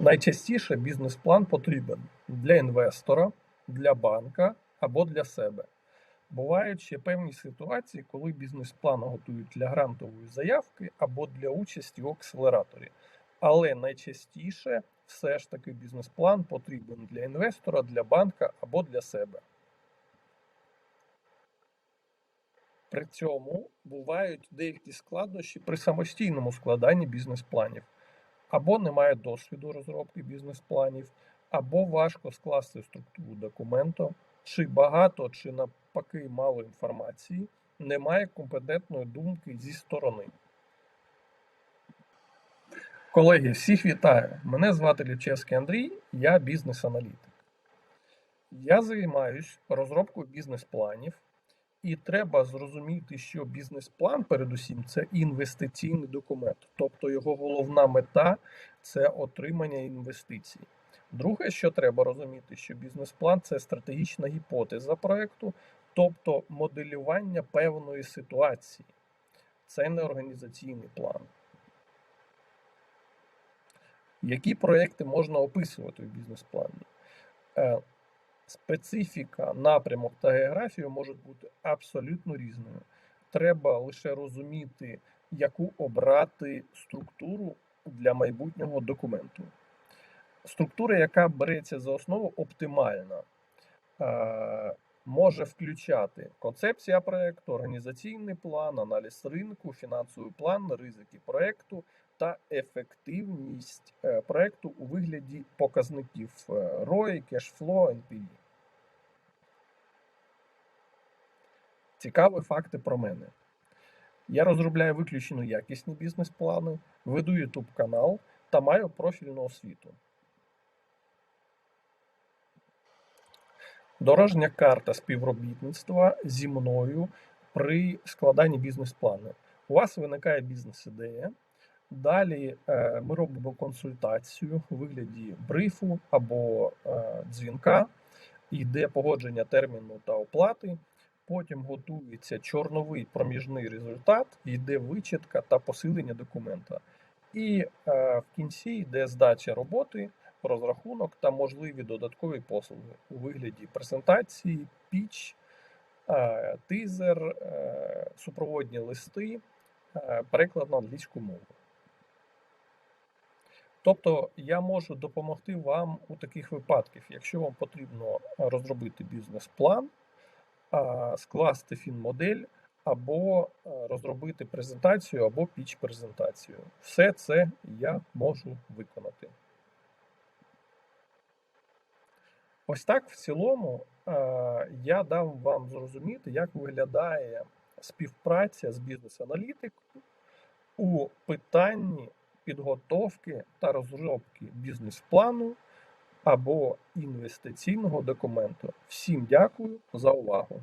Найчастіше бізнес-план потрібен для інвестора, для банка або для себе. Бувають ще певні ситуації, коли бізнес-план готують для грантової заявки або для участі у акселераторі. Але найчастіше все ж таки бізнес-план потрібен для інвестора, для банка або для себе. При цьому бувають деякі складнощі при самостійному складанні бізнес-планів. Або немає досвіду розробки бізнес-планів, або важко скласти структуру документу, чи багато, чи навпаки мало інформації, немає компетентної думки зі сторони. Колеги, всіх вітаю! Мене звати Лівчевський Андрій, я бізнес-аналітик. Я займаюсь розробкою бізнес-планів, і треба зрозуміти, що бізнес-план, передусім, це інвестиційний документ, тобто його головна мета це отримання інвестицій. Друге, що треба розуміти, що бізнес-план це стратегічна гіпотеза проекту, тобто моделювання певної ситуації. Це не організаційний план. Які проекти можна описувати в бізнес-плані? Специфіка, напрямок та географія можуть бути абсолютно різною. Треба лише розуміти, яку обрати структуру для майбутнього документу. Структура, яка береться за основу, оптимальна, Е, може включати концепція проекту, організаційний план, аналіз ринку, фінансовий план, ризики проекту та ефективність е, проекту у вигляді показників е, ROI, кешфло, NPV. Цікаві факти про мене. Я розробляю виключно якісні бізнес-плани, веду YouTube канал та маю профільну освіту. Дорожня карта співробітництва зі мною при складанні бізнес-плану. У вас виникає бізнес-ідея. Далі е, ми робимо консультацію у вигляді брифу або е, дзвінка, йде погодження терміну та оплати. Потім готується чорновий проміжний результат, йде вичітка та посилення документа. І е, в кінці йде здача роботи, розрахунок та можливі додаткові послуги у вигляді презентації, піч, е, тизер, е, супроводні листи, е, переклад на англійську мову. Тобто я можу допомогти вам у таких випадках, якщо вам потрібно розробити бізнес-план, скласти фінмодель, або розробити презентацію, або піч-презентацію. Все це я можу виконати. Ось так в цілому я дам вам зрозуміти, як виглядає співпраця з бізнес-аналітиком у питанні підготовки та розробки бізнес-плану або інвестиційного документу. Всім дякую за увагу!